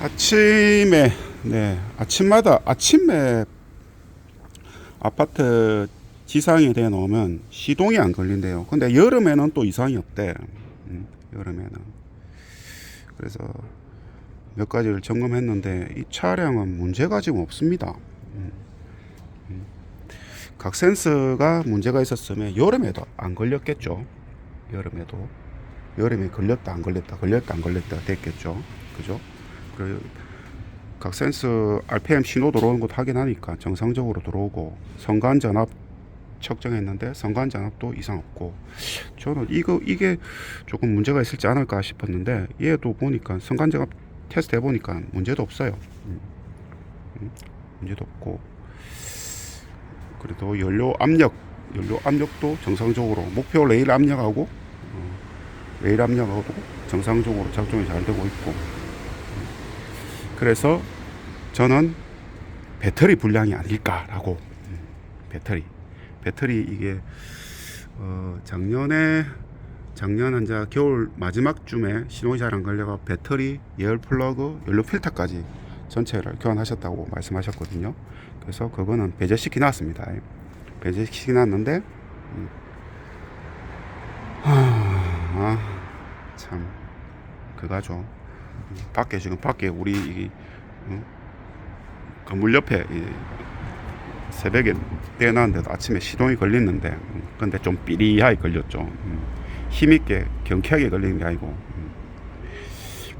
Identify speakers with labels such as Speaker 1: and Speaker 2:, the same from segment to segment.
Speaker 1: 아침에 네 아침마다 아침에 아파트 지상에 대 놓으면 시동이 안 걸린대요. 근데 여름에는 또 이상이 없대. 음, 여름에는 그래서 몇 가지를 점검했는데 이 차량은 문제가 지금 없습니다. 음, 음. 각 센서가 문제가 있었으면 여름에도 안 걸렸겠죠. 여름에도 여름에 걸렸다 안 걸렸다 걸렸다 안 걸렸다 됐겠죠. 그죠? 그리고 각 센서 RPM 신호 들어오는 것도 확인하니까 정상적으로 들어오고 성간 전압 측정했는데 성간 전압도 이상 없고 저는 이거 이게 조금 문제가 있을지 않을까 싶었는데 얘도 보니까 성간 전압 테스트 해보니까 문제도 없어요. 음. 음, 문제도 없고 그래도 연료 압력 연료 압력도 정상적으로 목표 레일 압력하고 어, 레일 압력하고 정상적으로 작동이 잘 되고 있고 그래서 저는 배터리 불량이 아닐까라고 음, 배터리 배터리 이게 어, 작년에 작년 한자 겨울 마지막쯤에 신호이 잘안 걸려가 배터리 예열 플러그 연료 필터까지 전체를 교환하셨다고 말씀하셨거든요. 그래서 그거는 배제시키 놨습니다. 배제시키 놨는데 음. 하, 참 그가죠. 밖에 지금 밖에 우리? 건물 옆에 이 새벽에 떼어놨는데도 아침에 시동이 걸리는데 음, 근데 좀 삐리하게 걸렸죠. 음, 힘있게 경쾌하게 걸리는 게 아니고 음,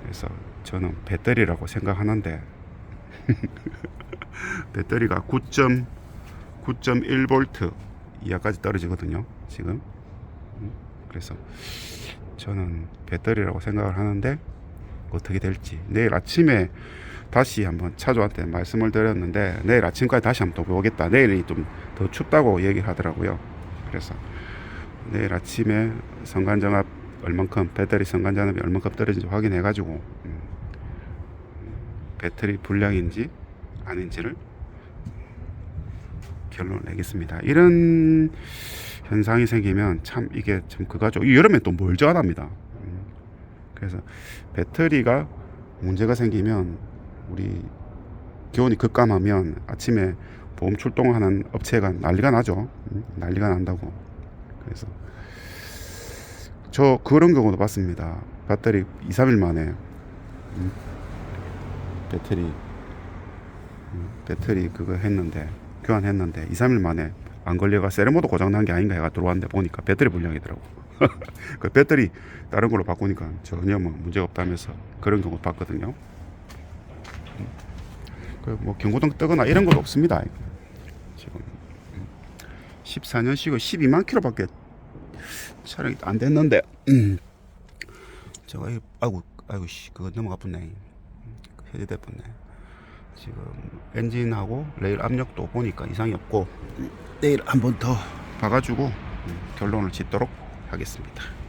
Speaker 1: 그래서 저는 배터리라고 생각하는데 배터리가 9.9.1V 이하까지 떨어지거든요. 지금 음, 그래서 저는 배터리라고 생각을 하는데 어떻게 될지. 내일 아침에 다시 한번 차주한테 말씀을 드렸는데 내일 아침까지 다시 한번 또 보겠다. 내일이 좀 더 춥다고 얘기를 하더라고요. 그래서 내일 아침에 성간정압 얼만큼 배터리 성간전압이 얼만큼 떨어진지 확인해 가지고 음, 배터리 불량인지 아닌지를 결론을 내겠습니다. 이런 현상이 생기면 참 이게 참 그거죠. 이 여름에 또 멀쩡하답니다. 음, 그래서 배터리가 문제가 생기면 우리 기온이 급감하면 아침에 보험 출동하는 업체가 난리가 나죠. 음, 난리가 난다고. 그래서 저 그런 경우도 봤습니다. 배터리 2, 3일 만에 음, 배터리 음, 배터리 그거 했는데 교환했는데 2, 3일 만에 안 걸려가 세레모도 고장 난 게 아닌가 해가 들어왔는데 보니까 배터리 불량이더라고. 그 배터리 다른 걸로 바꾸니까 전혀 뭐 문제 없다면서 그런 경우 봤거든요. 그뭐 경고등 뜨거나 이런 건 없습니다. 지금 14년식은 12만 킬로밖에 촬영이 안 됐는데 음. 제가 이 아이고 아이고 씨 그거 넘어가 붙네. 해제돼 붙네. 지금 엔진하고 레일 압력도 보니까 이상이 없고 내일 한 번 더 봐가지고 음, 결론을 짓도록 하겠습니다.